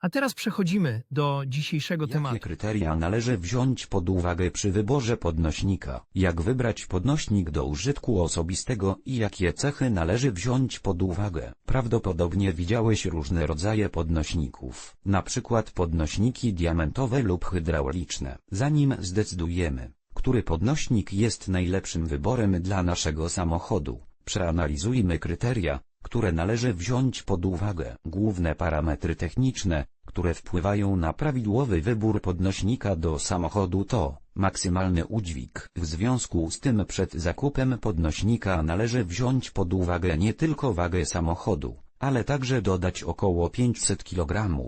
A teraz przechodzimy do dzisiejszego Jakie tematu. kryteria należy wziąć pod uwagę przy wyborze podnośnika? Jak wybrać podnośnik do użytku osobistego i jakie cechy należy wziąć pod uwagę? Prawdopodobnie widziałeś różne rodzaje podnośników, na przykład podnośniki diamentowe lub hydrauliczne. Zanim zdecydujemy, który podnośnik jest najlepszym wyborem dla naszego samochodu, przeanalizujmy kryteria, które należy wziąć pod uwagę. Główne parametry techniczne, które wpływają na prawidłowy wybór podnośnika do samochodu to maksymalny udźwig. W związku z tym przed zakupem podnośnika należy wziąć pod uwagę nie tylko wagę samochodu, ale także dodać około 500 kg,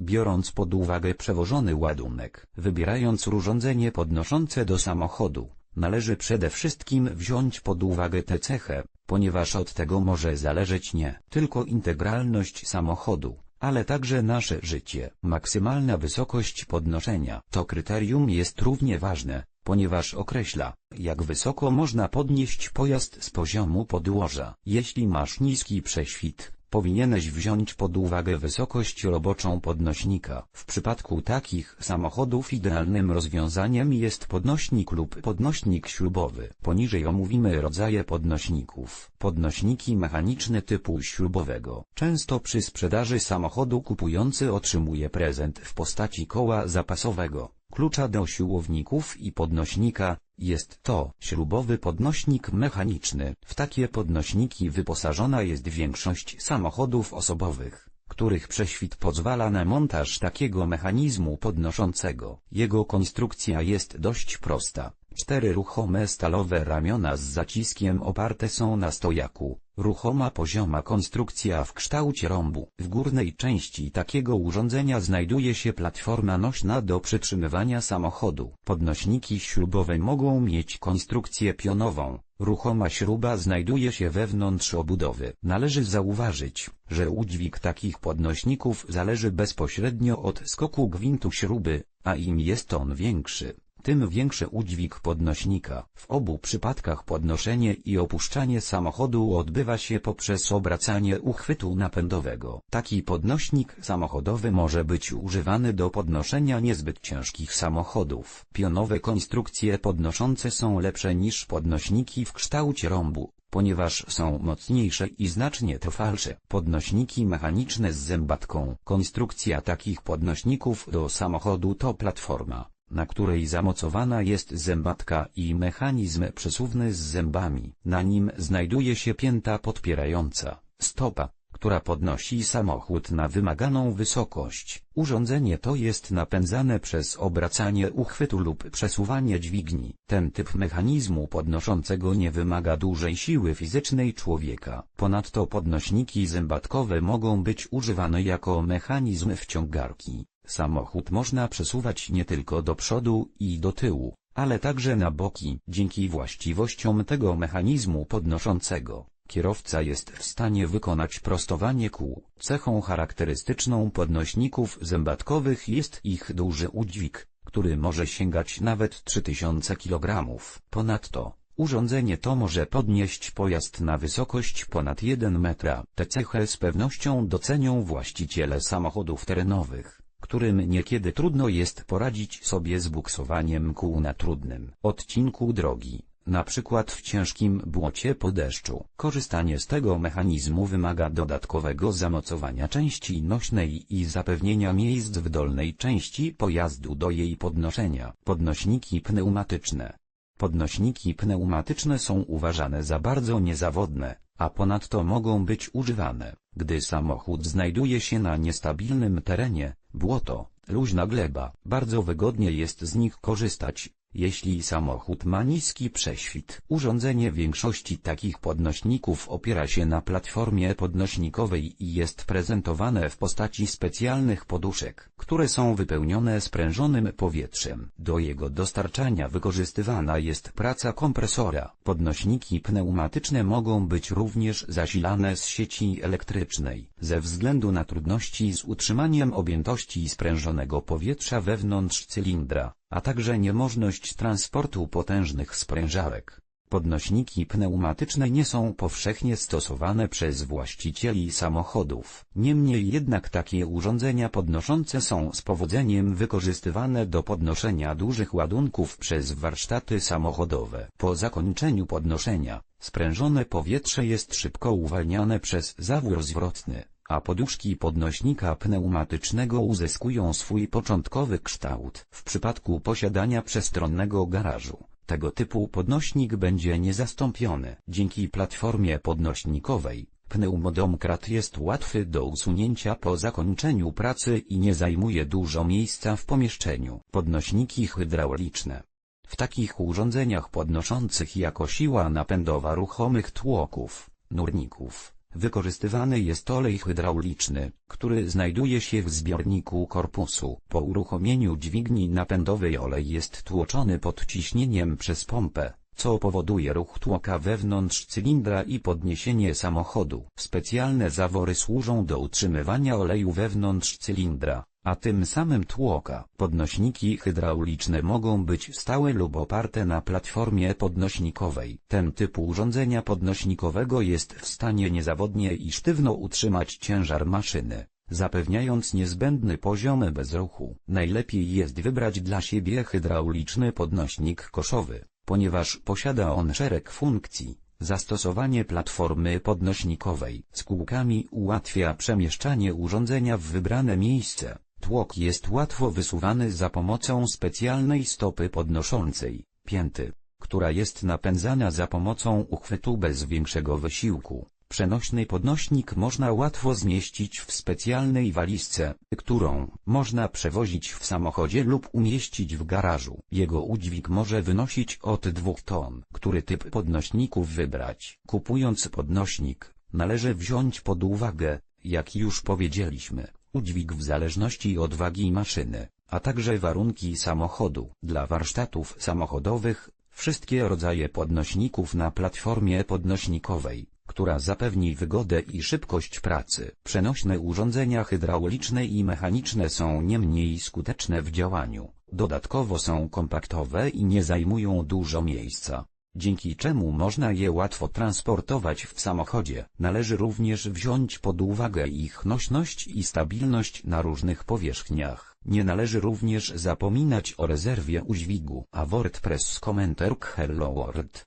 biorąc pod uwagę przewożony ładunek. Wybierając urządzenie podnoszące do samochodu, należy przede wszystkim wziąć pod uwagę tę cechę, ponieważ od tego może zależeć nie tylko integralność samochodu, ale także nasze życie. Maksymalna wysokość podnoszenia to kryterium jest równie ważne, ponieważ określa, jak wysoko można podnieść pojazd z poziomu podłoża. Jeśli masz niski prześwit, powinieneś wziąć pod uwagę wysokość roboczą podnośnika. W przypadku takich samochodów idealnym rozwiązaniem jest podnośnik lub podnośnik śrubowy. Poniżej omówimy rodzaje podnośników. Podnośniki mechaniczne typu śrubowego. Często przy sprzedaży samochodu kupujący otrzymuje prezent w postaci koła zapasowego, klucza do siłowników i podnośnika, jest to śrubowy podnośnik mechaniczny. W takie podnośniki wyposażona jest większość samochodów osobowych, których prześwit pozwala na montaż takiego mechanizmu podnoszącego. Jego konstrukcja jest dość prosta. Cztery ruchome stalowe ramiona z zaciskiem oparte są na stojaku. Ruchoma pozioma konstrukcja w kształcie rąbu. W górnej części takiego urządzenia znajduje się platforma nośna do przytrzymywania samochodu. Podnośniki śrubowe mogą mieć konstrukcję pionową. Ruchoma śruba znajduje się wewnątrz obudowy. Należy zauważyć, że udźwig takich podnośników zależy bezpośrednio od skoku gwintu śruby, a im jest on większy, tym większy udźwig podnośnika. W obu przypadkach podnoszenie i opuszczanie samochodu odbywa się poprzez obracanie uchwytu napędowego. Taki podnośnik samochodowy może być używany do podnoszenia niezbyt ciężkich samochodów. Pionowe konstrukcje podnoszące są lepsze niż podnośniki w kształcie rąbu ponieważ są mocniejsze i znacznie trwalsze. Podnośniki mechaniczne z zębatką. Konstrukcja takich podnośników do samochodu to platforma, na której zamocowana jest zębatka i mechanizm przesuwny z zębami. Na nim znajduje się pięta podpierająca, stopa, która podnosi samochód na wymaganą wysokość. Urządzenie to jest napędzane przez obracanie uchwytu lub przesuwanie dźwigni. Ten typ mechanizmu podnoszącego nie wymaga dużej siły fizycznej człowieka. Ponadto podnośniki zębatkowe mogą być używane jako mechanizm wciągarki. Samochód można przesuwać nie tylko do przodu i do tyłu, ale także na boki. Dzięki właściwościom tego mechanizmu podnoszącego, kierowca jest w stanie wykonać prostowanie kół. Cechą charakterystyczną podnośników zębatkowych jest ich duży udźwig, który może sięgać nawet 3000 kg. Ponadto, urządzenie to może podnieść pojazd na wysokość ponad 1 metra. Tę cechę z pewnością docenią właściciele samochodów terenowych którym niekiedy trudno jest poradzić sobie z buksowaniem kół na trudnym odcinku drogi, na przykład w ciężkim błocie po deszczu. Korzystanie z tego mechanizmu wymaga dodatkowego zamocowania części nośnej i zapewnienia miejsc w dolnej części pojazdu do jej podnoszenia. Podnośniki pneumatyczne Podnośniki pneumatyczne są uważane za bardzo niezawodne, a ponadto mogą być używane, gdy samochód znajduje się na niestabilnym terenie, błoto, luźna gleba. Bardzo wygodnie jest z nich korzystać, Jeśli samochód ma niski prześwit, urządzenie większości takich podnośników opiera się na platformie podnośnikowej i jest prezentowane w postaci specjalnych poduszek, które są wypełnione sprężonym powietrzem. Do jego dostarczania wykorzystywana jest praca kompresora. Podnośniki pneumatyczne mogą być również zasilane z sieci elektrycznej, ze względu na trudności z utrzymaniem objętości sprężonego powietrza wewnątrz cylindra a także niemożność transportu potężnych sprężarek. Podnośniki pneumatyczne nie są powszechnie stosowane przez właścicieli samochodów. Niemniej jednak takie urządzenia podnoszące są z powodzeniem wykorzystywane do podnoszenia dużych ładunków przez warsztaty samochodowe. Po zakończeniu podnoszenia, sprężone powietrze jest szybko uwalniane przez zawór zwrotny a poduszki podnośnika pneumatycznego uzyskują swój początkowy kształt. W przypadku posiadania przestronnego garażu, tego typu podnośnik będzie niezastąpiony. Dzięki platformie podnośnikowej, pneumodomkrat jest łatwy do usunięcia po zakończeniu pracy i nie zajmuje dużo miejsca w pomieszczeniu. Podnośniki hydrauliczne w takich urządzeniach podnoszących jako siła napędowa ruchomych tłoków, nurników, Wykorzystywany jest olej hydrauliczny, który znajduje się w zbiorniku korpusu. Po uruchomieniu dźwigni napędowej olej jest tłoczony pod ciśnieniem przez pompę, co powoduje ruch tłoka wewnątrz cylindra i podniesienie samochodu. Specjalne zawory służą do utrzymywania oleju wewnątrz cylindra, a tym samym tłoka. Podnośniki hydrauliczne mogą być stałe lub oparte na platformie podnośnikowej. Ten typ urządzenia podnośnikowego jest w stanie niezawodnie i sztywno utrzymać ciężar maszyny zapewniając niezbędny poziom bezruchu. Najlepiej jest wybrać dla siebie hydrauliczny podnośnik koszowy, ponieważ posiada on szereg funkcji. Zastosowanie platformy podnośnikowej z kółkami ułatwia przemieszczanie urządzenia w wybrane miejsce. Tłok jest łatwo wysuwany za pomocą specjalnej stopy podnoszącej, pięty, która jest napędzana za pomocą uchwytu bez większego wysiłku. Przenośny podnośnik można łatwo zmieścić w specjalnej walizce, którą można przewozić w samochodzie lub umieścić w garażu. Jego udźwig może wynosić od 2 ton. Który typ podnośników wybrać? Kupując podnośnik, należy wziąć pod uwagę, jak już powiedzieliśmy, udźwig w zależności od wagi maszyny, a także warunki samochodu. Dla warsztatów samochodowych, wszystkie rodzaje podnośników na platformie podnośnikowej, która zapewni wygodę i szybkość pracy. Przenośne urządzenia hydrauliczne i mechaniczne są nie mniej skuteczne w działaniu. Dodatkowo są kompaktowe i nie zajmują dużo miejsca dzięki czemu można je łatwo transportować w samochodzie. Należy również wziąć pod uwagę ich nośność i stabilność na różnych powierzchniach. Nie należy również zapominać o rezerwie udźwigu. A WordPress Commenter Hello World